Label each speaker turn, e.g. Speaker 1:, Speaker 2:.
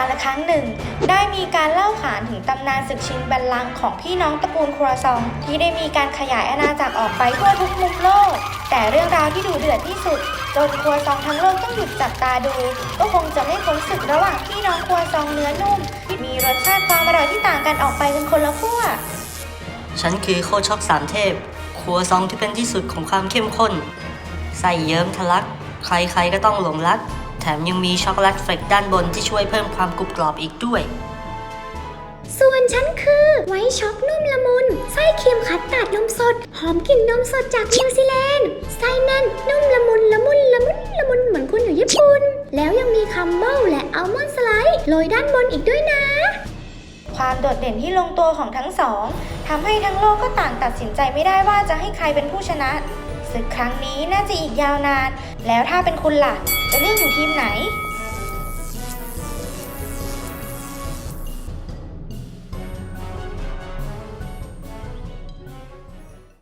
Speaker 1: าละครั้งหนึ่ง ได้มีการเล่าขานถึงตำนานศึกชิงบัลลังก์ของพี่น้องตระกูลครัวซอง ที่ได้มีการขยายอาณาจักรออกไปทั่วทุกมุมโลก แต่เรื่องราวที่ดูเดือดที่สุด จนครัวซองทั้งโลกต้องหยุดจับตาดู ก็คงจะไม่พ้นศึกระหว่างพี่น้องครัวซองเนื้อนุ่มที่มีรสชาติความอร่อยที่ต่างกันออกไปเป็นคนละขั้ว
Speaker 2: ฉันคือโคช็อกสามเทพ ครัวซองที่เป็นที่สุดของความเข้มข้น ใส่เยิ้มทะลัก ใครๆก็ต้องหลงรัก แถมยังมีช็อกโกแลตเฟรกด้านบนที่ช่วยเพิ่มความกรุบกรอบอีกด้วย
Speaker 3: ส่วนฉันคือไวท์ช็อกนุ่มละมุนไส้ครีมคัสตาร์ดนมสด หอมกลิ่นนมสดจากนิวซีแลนด์ไส้แน่นนุ่มละมุนละมุนละมุนละมุนเหมือนคุณอยู่ญี่ปุ่น แล้วยังมีคัมเบิลและอัลมอนด์สไลด์โรยด้านบนอีกด้วยนะ
Speaker 1: ความโดดเด่นที่ลงตัวของทั้งสองทำให้ทั้งโลกก็ต่างตัดสินใจไม่ได้ว่าจะให้ใครเป็นผู้ชนะศึกครั้งนี้น่าจะอีกยาวนาน แล้วถ้าเป็นคุณล่ะ จะเลือกอยู่ทีมไหน